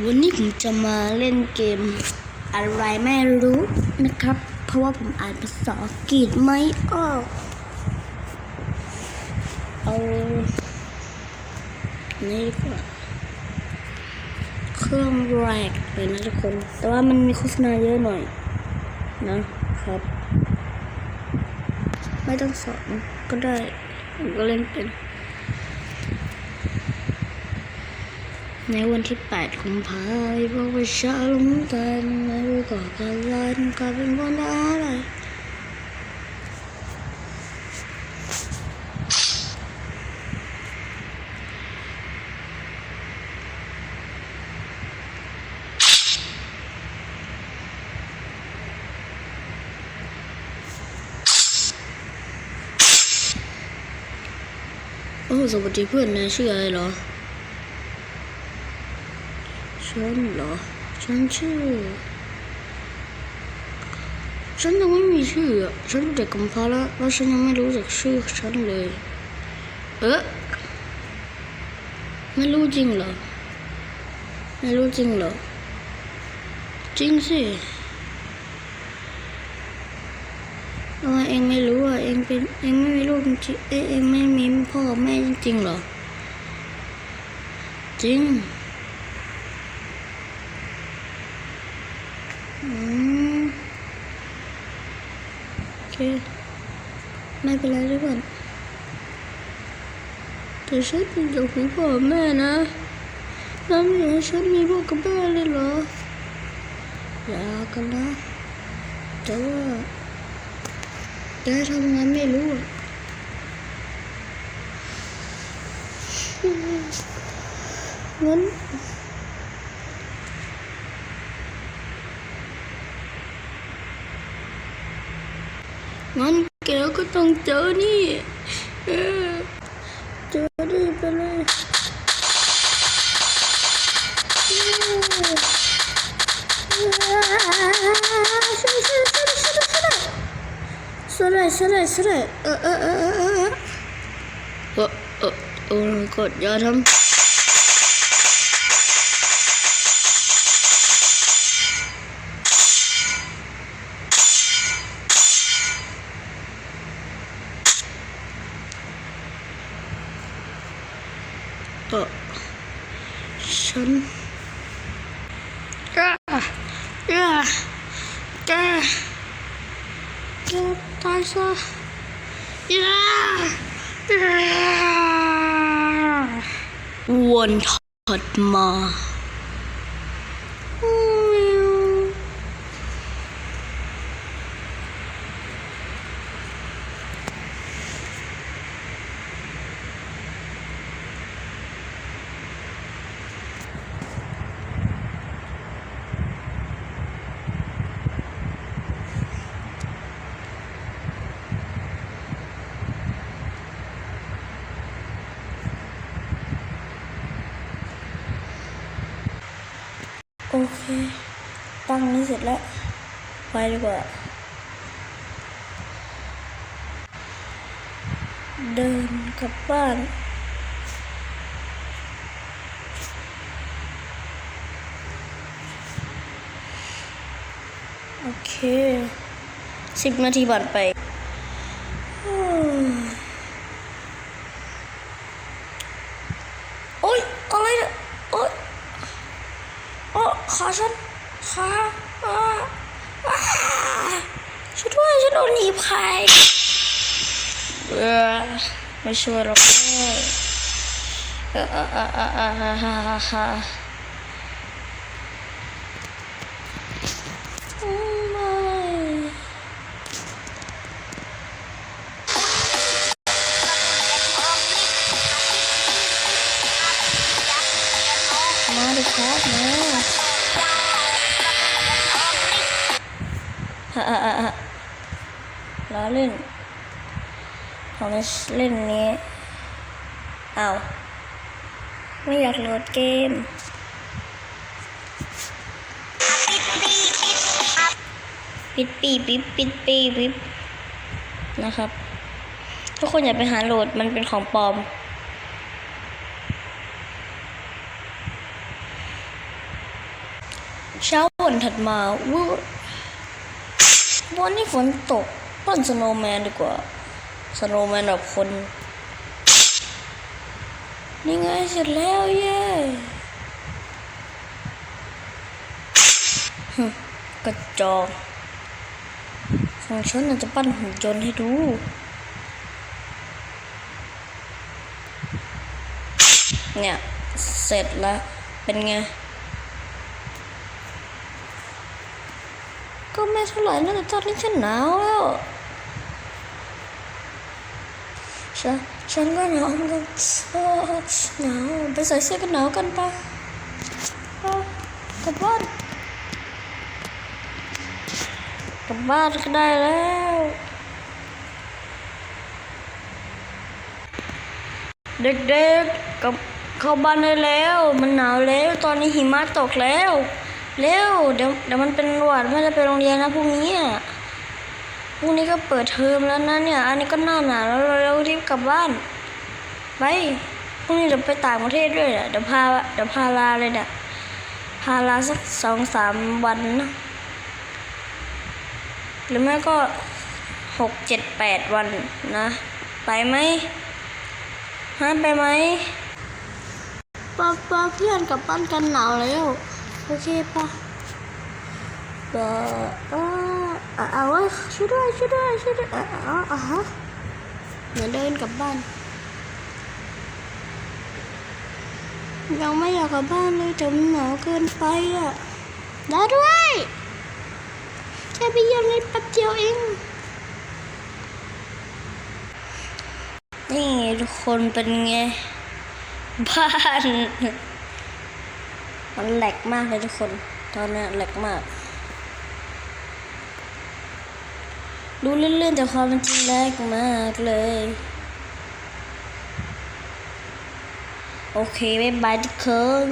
วันนี้ผมจะมาเล่นเกมอะไรไม่รู้นะครับ เพราะว่าผมอ่านภาษาอังกฤษไม่ออกเอานี่ดีกว่าเครื่องแรกเลยนะทุกคน แต่ว่ามันมีโฆษณาเยอะหน่อย นะครับ ไม่ต้องสอนก็ได้ผมก็เล่นเป็น ในวันที่ 8 กุมภาพันธ์พวกประชาลงตายไม่รู้ก่อการร้ายกลายเป็นวันอะไรโอ้สวัสดีเพื่อนนายชื่ออะไรเหรอ ฉันเหรอ ฉันชื่อ ฉันยังไม่มีชื่ออะฉันเด็กกำพร้าแล้วแล้วฉันยังไม่รู้จักชื่อฉันเลย เอ๊ะไม่รู้จริงเหรอ ไม่รู้จริงเหรอ จริงสิทำไมเองไม่รู้อะ เองเป็น เองไม่มีลูกจริงเอ๊ะเองไม่มีพ่อแม่จริงเหรอ จริง อืม โอเค ไม่เป็นไรทุกคนแต่ฉันเป็นเจ้าของพ่อแม่นะแล้วไม่ากให้ฉันมีพ่อกับแม่เลยเหรอ อย่ากันนะ แต่ว่าจะทำงานไม่รู้งั้น งั้นแกก็ต้องเจอนี่เจอนี่ไปเลยสลายสลายสลายเออเออเออเออเออเออโอ้กดยาทำ ก็ฉันก็กแกแกตายซะย่าวนถัดมา เค ตั้งนี้เสร็จแล้ว ไปดีกว่า เดินกลับบ้านโอเคสิบนาทีผ่านไป หนีภัยเออไม่ช่วยเราเลยมาดิครับมา ล้อเล่น ผมจะเล่นนี้ เอาไม่อยากโหลดเกม ปิดปีปิ๊บปิดปีปิ๊บนะครับ ทุกคนอย่าไปหาโหลดมันเป็นของปลอมเช้าวันถัดมาวูวันนี้ฝนตก ปั้นสโนว์แมนดีกว่าสโนว์แมนแบบคน นี่ไงเสร็จแล้วเย้กระจอกของฉันน่ะจะปั้นหุ่นยนต์ให้ดูเนี่ย เสร็จแล้ว เป็นไง ก็ไม่เท่าไหร่นะแต่ตอนนี้ฉันหนาวแล้ว ฉันฉันก็หนาวเหมือนกันเหนาวไปใส่เสื้อกันหนาวกันปะกลับบ้านกลับบ้านก็ได้แล้วเด็กๆกับเข้าบ้านได้แล้ว มันหนาวแล้ว ตอนนี้หิมะตกแล้ว เร็ว เดี๋ยวเดี๋ยวมันเป็นหวัดไม่ได้ไปโรงเรียนนะพรุ่งนี้อะ พรุ่งนี้ก็เปิดเทอมแล้วนะเนี่ย อันนี้ก็หน้าหนาวแล้วเราเรีบกลับบ้าน ไปพรุ่งนี้เดี๋ยวไปต่างประเทศด้วยเดี๋ยวพาเดี๋ยวพาลาเลยเนี่ยพาลาสักสองสามวันนะหรือไม่ก็หกเจ็ดแปดวันนะ ไปไหมฮะไปไหมป้าป้าเพื่อนกลับบ้านกันหนาวแล้ว โอเคป่ะเออ เอาว้ยช่วยด้วยช่วยด้วยช่วยด้วยเอออออะฮะเดี๋ยวเดินกลับบ้าน ยังไม่อยากกลับบ้านเลยแต่มันหนาวเกินไปอะได้ด้วยแค่ไปเยี่ยมนิดแป๊บเดียวเองนี่ทุกคนเป็นไง บ้าน มันแหลกมากเลยทุกคน ตอนนี้แหลกมาก รู้เลื่อนๆแต่ความเป็นจริงแรกมากเลย โอเคบ๊ายบายทุกคน